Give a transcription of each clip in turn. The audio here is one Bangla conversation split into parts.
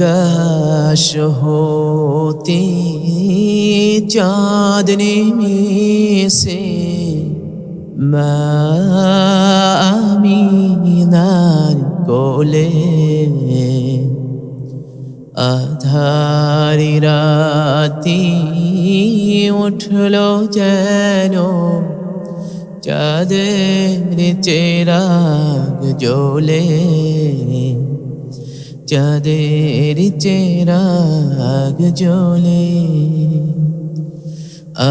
আকাশ হতে চাঁদ নেমেছে। মা আমিনার কোলে আধারি রাতি উঠল যেন। চাঁদের চেরাগ জ্বলে চাঁদের চেরাগ জ্বলে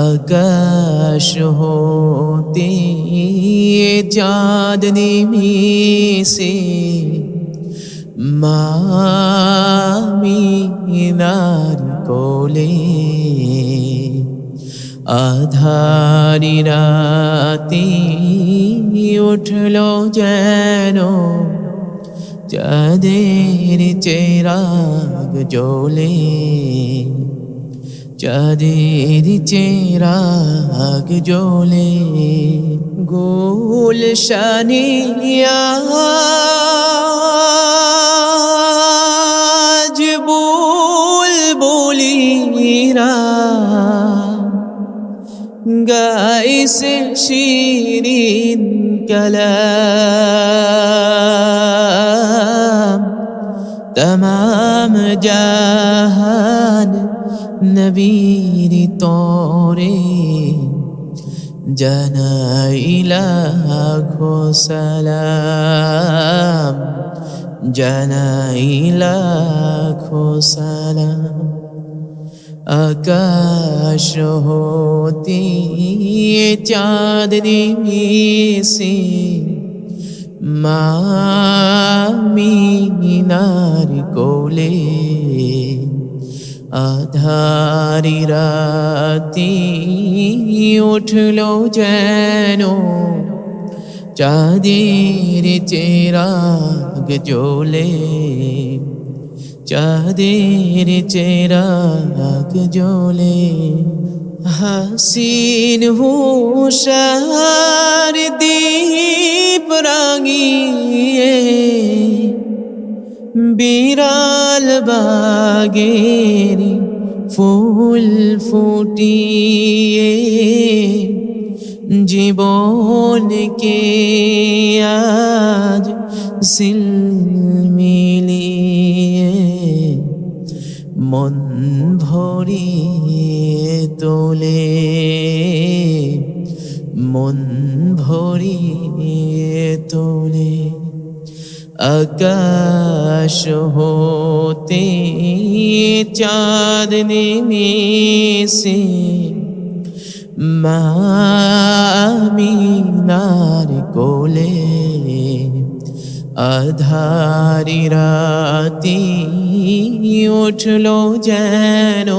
আকাশ হতে চাঁদ নিমিশে মামিনার কোলে আধারি রাতি উঠল যেন চাঁদের চেরাগ জ্বলে চাঁদের চেরাগ জ্বলে গোল শানিয়া বুল বলিরা গাইছে শিরিন কালাম তমাম জাহান নবীর তোরে জানাইলা খো সালাম জানাইলা খো সালাম আকাশ হতে চাঁদ নিমিশে মামিনার কোলে আধারি রাতি উঠল যেন চাঁদের চেরাগ জ্বলে। চাঁদের চেরাগ জ্বলে। হাসিন হুশার দীপ বিরাল বাগের ফুল ফুটিয়ে জীবনকে আজ মিলিয়ে মন ভরিয়ে তোলে। মন ভরিয়ে তোলে। আকাশ হতে চাঁদ নেমেছে। মামিনার কোলে আধারি রাতি উঠল যেন।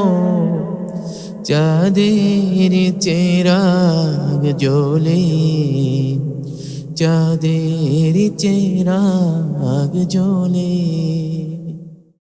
চাঁদের চেরাগ জ্বলে চাঁদের চেরাগ জ্বলে।